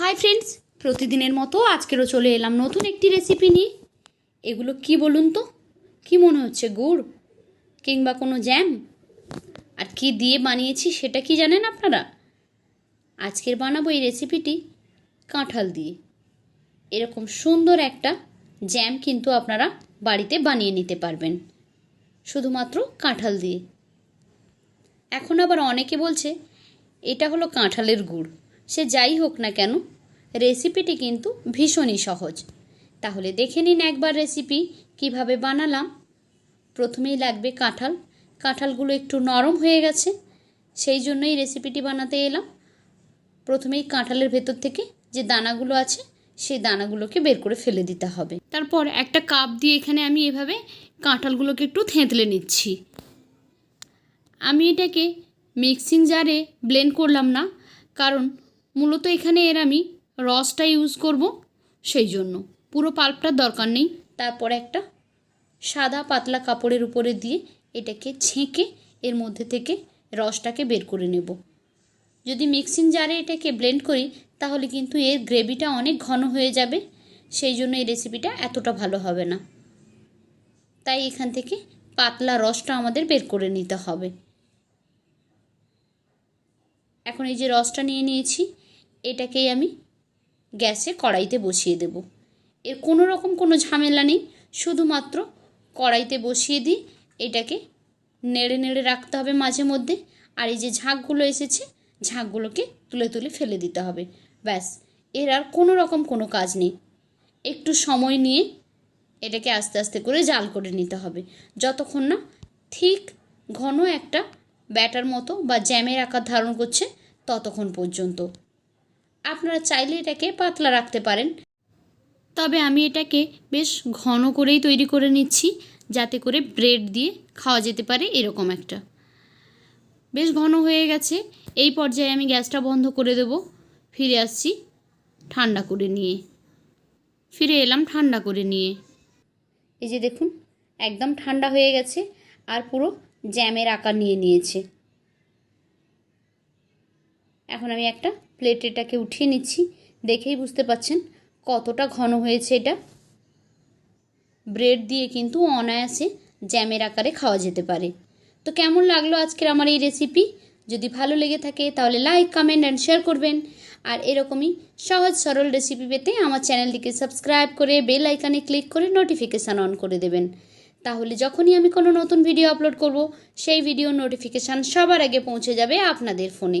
Hi friends প্রতিদিনের মতো আজকেরও চলে এলাম নতুন একটি রেসিপি নিয়ে। এগুলো কি বলুন তো? কি মনে হচ্ছে, গুড় কিংবা কোনো জ্যাম আর কি দিয়ে বানিয়েছি সেটা কি জানেন আপনারা? আজকের বানাবো এই রেসিপিটি কাঁঠাল দিয়ে। এরকম সুন্দর একটা জ্যাম কিন্তু আপনারা বাড়িতে বানিয়ে নিতে পারবেন। শুধুমাত্র কাঁঠাল দিয়ে। এখন আবার অনেকে বলছে, এটা হলো কাঁঠালের গুড়। সে যাই হোক না কেন, রেসিপিটি কিন্তু ভীষণই সহজ। তাহলে দেখে নিন একবার রেসিপি, কীভাবে বানালাম। প্রথমেই লাগবে কাঁঠাল। কাঁঠালগুলো একটু নরম হয়ে গেছে, সেই জন্যই রেসিপিটি বানাতে এলাম। প্রথমেই কাঁঠালের ভেতর থেকে যে দানাগুলো আছে, সেই দানাগুলোকে বের করে ফেলে দিতে হবে। তারপর একটা কাপ দিয়ে এখানে আমি এভাবে কাঁঠালগুলোকে একটু থেঁতলে নিচ্ছি। আমি এটাকে মিক্সিং জারে ব্লেন্ড করলাম না, কারণ মূলত এখানে এর আমি রসটা ইউজ করব সেই জন্য পুরো পাল্পটার দরকার নেই। তারপর একটা সাদা পাতলা কাপড়ের উপরে দিয়ে এটাকে ছেঁকে এর মধ্যে থেকে রসটাকে বের করে নেব। যদি মিক্সিং জারে এটাকে ব্লেন্ড করি, তাহলে কিন্তু এর গ্রেভিটা অনেক ঘন হয়ে যাবে। সেই জন্য এই রেসিপিটা এতটা ভালো হবে না। তাই এখান থেকে পাতলা রসটা আমাদের বের করে নিতে হবে। এখন এই যে রসটা নিয়ে নিয়েছি এটাকেই আমি গ্যাসে কড়াইতে বসিয়ে দেব। এর কোনো রকম কোনো ঝামেলা নেই, শুধুমাত্র কড়াইতে বসিয়ে দিই, এটাকে নেড়ে নেড়ে রাখতে হবে মাঝে মধ্যে, আর এই যে ঝাঁকগুলো এসেছে, ঝাঁকগুলোকে তুলে তুলে ফেলে দিতে হবে। ব্যাস, এর আর কোনো রকম কোনো কাজ নেই। একটু সময় নিয়ে এটাকে আস্তে আস্তে করে জাল করে নিতে হবে। যতক্ষণ না ঠিক ঘন একটা ব্যাটার মতো বা জ্যামের আকার ধারণ করছে, ততক্ষণ পর্যন্ত। আপনারা চাইলে এটাকে পাতলা রাখতে পারেন। তবে আমি এটাকে বেশ ঘন করেই তৈরি করে নিচ্ছি, যাতে করে ব্রেড দিয়ে খাওয়া যেতে পারে এরকম একটা। বেশ ঘন হয়ে গেছে, এই পর্যায়ে আমি গ্যাসটা বন্ধ করে দেব। ফিরে আসছি ঠান্ডা করে নিয়ে। ফিরে এলাম ঠান্ডা করে নিয়ে। এই যে দেখুন, একদম ঠান্ডা হয়ে গেছে আর পুরো জ্যামের আকার নিয়ে নিয়েছে। এখন আমি একটা প্লেট এটাকে উঠিয়ে নিচ্ছি। দেখেই বুঝতে পাচ্ছেন কতটা ঘন হয়েছে এটা। ব্রেড দিয়ে কিন্তু অনায়াসে জ্যামের আকারে খাওয়া যেতে পারে। তো কেমন লাগল আজকের আমার এই রেসিপি যদি ভালো লেগে থাকে তাহলে লাইক কমেন্ট অ্যান্ড শেয়ার করবেন। আর এরকমই সহজ সরল রেসিপি পেতে আমার চ্যানেলটিকে সাবস্ক্রাইব করে বেল আইকানে ক্লিক করে নোটিফিকেশান অন করে দেবেন। তাহলে যখনই আমি কোনো নতুন ভিডিও আপলোড করব, সেই ভিডিও নোটিফিকেশান সবার আগে পৌঁছে যাবে আপনাদের ফোনে